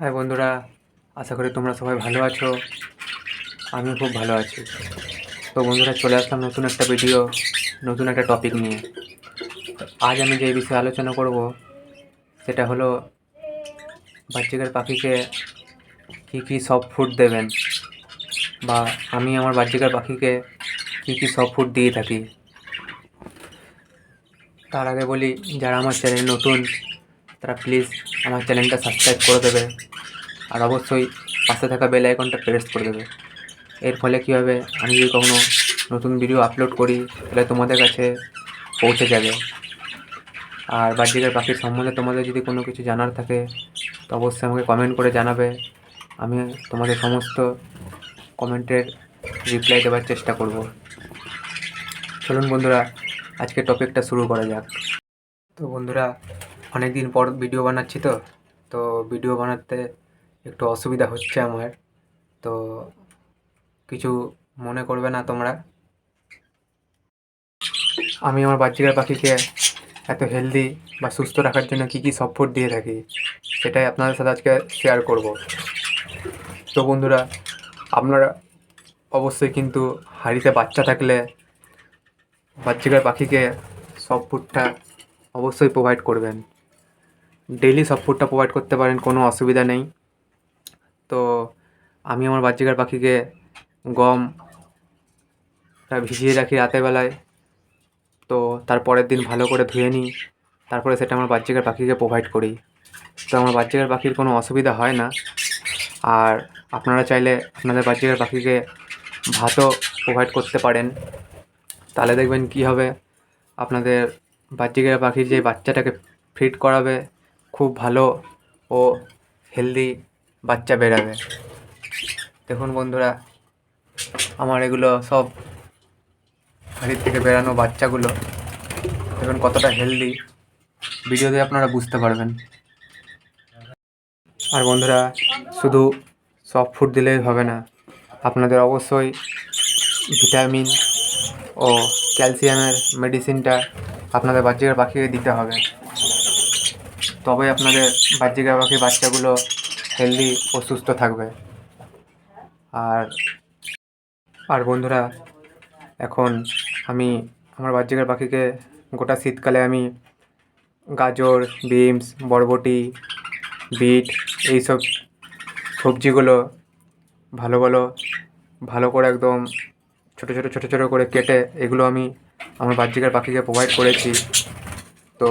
High বন্ধুরা, আশা করি তোমরা সবাই ভালো আছো। আমিও খুব ভালো আছি। তো বন্ধুরা, চলে আসলাম নতুন একটা ভিডিও নতুন একটা টপিক নিয়ে। আজ আমি যে বিষয়ে আলোচনা করব, সেটা হলো বাচ্চাদের পাখিকে কী কী সব ফুড দেবেন, বা আমি আমার বাচ্চাদের পাখিকে কী কী সব ফুড দিয়ে থাকি। তার আগে বলি, যারা আমার চ্যানেল নতুন তারা প্লিজ আমার চ্যানেলটা সাবস্ক্রাইব করে দেবে। আর অবশ্যই পাশে থাকা বেল আইকনটা প্রেস করে দেবে। এর ফলে কী হবে? আমি যদি কখনো নতুন ভিডিও আপলোড করি, তাহলে তোমাদের কাছে পৌঁছে যাবে। আর বাহ্যিকের পাখির সম্বন্ধে তোমাদের যদি কোনো কিছু জানার থাকে, তো অবশ্যই আমাকে কমেন্ট করে জানাবে। আমি তোমাদের সমস্ত কমেন্টের রিপ্লাই দেওয়ার চেষ্টা করব। চলুন বন্ধুরা আজকে টপিকটা শুরু করা যাক। তো বন্ধুরা অনেক দিন পর ভিডিও বানাচ্ছি তো তো ভিডিও বানাতে একটু অসুবিধা হচ্ছে আমার। তো কিছু মনে করবে না তোমরা? আমি আমার বাচ্চাদের পাখিকে এত হেলদি বা সুস্থ রাখার জন্য কী কী সাপোর্ট দিয়ে থাকি, সেটাই আপনাদের সাথে আজকে শেয়ার করব। তো বন্ধুরা, আপনারা অবশ্যই কিন্তু হাঁড়িতে বাচ্চা থাকলে বাচ্চাদের পাখিকে সব ফুডটা অবশ্যই প্রোভাইড করবেন। ডেইলি সব ফুডটা প্রোভাইড করতে পারেন, কোনো অসুবিধা নেই। তো আমি আমার বাচ্চাকার পাখিকে গম ভিজিয়ে রাখি রাতের বেলায়। তো তার পরের দিন ভালো করে ধুয়ে নিই, তারপরে সেটা আমার বাচ্চাকার পাখিকে প্রোভাইড করি। তো আমার বাচ্চাকার পাখির কোনো অসুবিধা হয় না। আর আপনারা চাইলে আপনাদের বাচ্চাকার পাখিকে ভাতও প্রোভাইড করতে পারেন। তাহলে দেখবেন কী হবে, আপনাদের বাচ্চাকার পাখির যে বাচ্চাটাকে ফিড করাবে খুব ভালো ও হেলদি বাচ্চা বেরাবে। দেখুন বন্ধুরা, আমার এগুলো সব হাড়ির থেকে বেরানো বাচ্চাগুলো। দেখুন কতটা হেলদি ভিডিওতে আপনারা বুঝতে পারবেন। আর বন্ধুরা, শুধু সফট ফুড দিলেই হবে না, আপনাদের অবশ্যই ভিটামিন ও ক্যালসিয়ামের মেডিসিনটা আপনাদের বাচ্চাদের পাখিকে দিতে হবে। তবে আপনাদের বাহ্যিকা পাখির বাচ্চাগুলো হেলদি ও সুস্থ থাকবে। আর আর বন্ধুরা, এখন আমি আমার বাহ্যিকার পাখিকে গোটা শীতকালে আমি গাজর, বিনস, বরবটি, বিট এইসব সবজিগুলো ভালো ভালো ভালো করে একদম ছোটো ছোটো ছোটো ছোটো করে কেটে এগুলো আমি আমার বাহ্যিকার পাখিকে প্রোভাইড করেছি। তো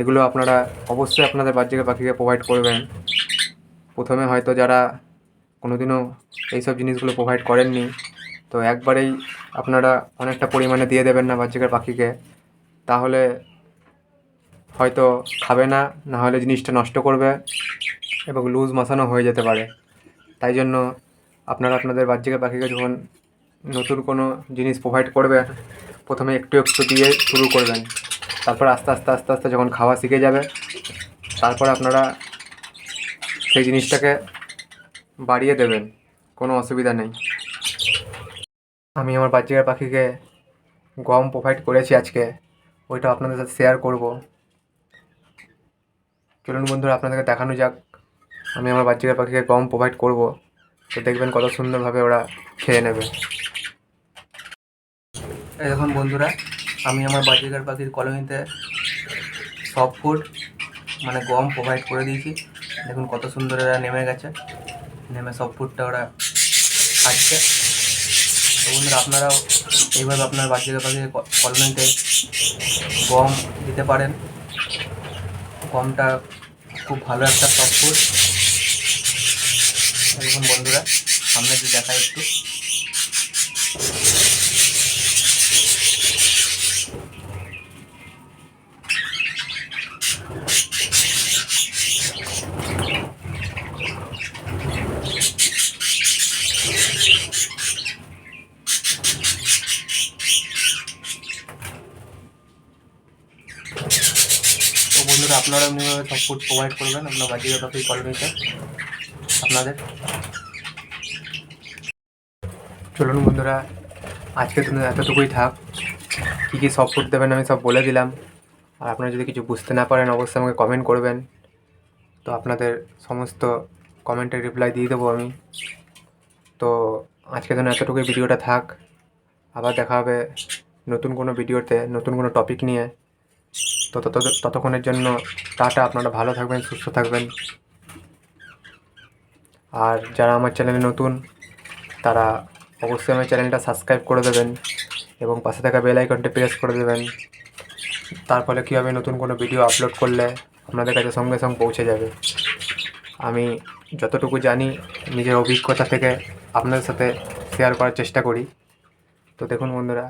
এগুলো আপনারা অবশ্যই আপনাদের বাহ্যিকের পাখিকে প্রোভাইড করবেন। প্রথমে হয়তো যারা কোনোদিনও এইসব জিনিসগুলো প্রোভাইড করেননি, তো একবারেই আপনারা অনেকটা পরিমাণে দিয়ে দেবেন না বাচ্চাদের পাখিকে। তাহলে হয়তো খাবে না না হলে জিনিসটা নষ্ট করবে এবং লুজ মশানো হয়ে যেতে পারে। তাই জন্য আপনারা আপনাদের বাচ্চাদের পাখিকে যখন নতুন কোনো জিনিস প্রোভাইড করবেন প্রথমে একটু একটু দিয়ে শুরু করবেন। তারপর আস্তে আস্তে আস্তে আস্তে যখন খাওয়া শিখে যাবে, তারপর আপনারা সেই জিনিসটাকে বাড়িয়ে দেবেন, কোনো অসুবিধা নেই। আমি আমার বাচ্চাদের পাখিকে গম প্রোভাইড করেছি আজকে, ওইটা আপনাদের সাথে শেয়ার করব। চলুন বন্ধুরা, আপনাদেরকে দেখানো যাক, আমি আমার বাচ্চাদের পাখিকে গম প্রোভাইড করব। তো দেখবেন কত সুন্দরভাবে ওরা খেয়ে নেবে। এই দেখুন বন্ধুরা আমি আমার বাচ্চাদের পাখির কলোনিতে সব ফুড মানে গম প্রোভাইড করে দিয়েছি। দেখুন কত সুন্দর এরা নেমে গেছে। নেমে সব ফুডটা ওরা খাচ্ছে। তো বন্ধুরা, আপনারাও এইভাবে আপনার বাচ্চাদের পাখির কলোনিতে গম দিতে পারেন। গমটা খুব ভালো একটা সব ফুড দেখুন বন্ধুরা, সামনে যদি দেখায় একটু তো বন্ধুরা আপনারা এমনিভাবে ফুড প্রোভাইড করবেন, আপনার পাখির কলোনিতে আপনাদের। চলুন বন্ধুরা আজকে তুমি এতটুকুই থাক। কী কী ফুড দেবেন আমি সব বলে দিলাম। আর আপনারা যদি কিছু বুঝতে না পারেন, অবশ্যই আমাকে কমেন্ট করবেন। তো আপনাদের সমস্ত কমেন্টের রিপ্লাই দিয়ে দেবো আমি। তো আজকের জন্য এতটুকুই, ভিডিওটা থাক। আবার দেখা হবে নতুন কোনো ভিডিওতে নতুন কোনো টপিক নিয়ে। তত ততক্ষণের জন্য টাটা, আপনারা ভালো থাকবেন, সুস্থ থাকবেন। আর যারা আমার চ্যানেলে নতুন, তারা অবশ্যই আমার চ্যানেলটা সাবস্ক্রাইব করে দেবেন এবং পাশে থাকা বেল আইকনটি প্রেস করে দেবেন। তার ফলে কী হবে, নতুন কোনো ভিডিও আপলোড করলে আপনাদের কাছে সঙ্গে সঙ্গে পৌঁছে যাবে। আমি যতটুকু জানি, নিজের অভিজ্ঞতা থেকে আপনাদের সাথে শেয়ার করার চেষ্টা করি। তো দেখুন বন্ধুরা,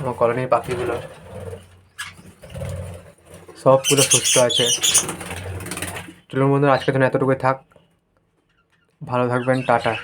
আমার কলোনির পাখিগুলো সবগুলো সুস্থ আছে। চলুন বন্ধুরা আজকের জন্য এতটুকুই থাক। ভালো থাকবেন টাটা।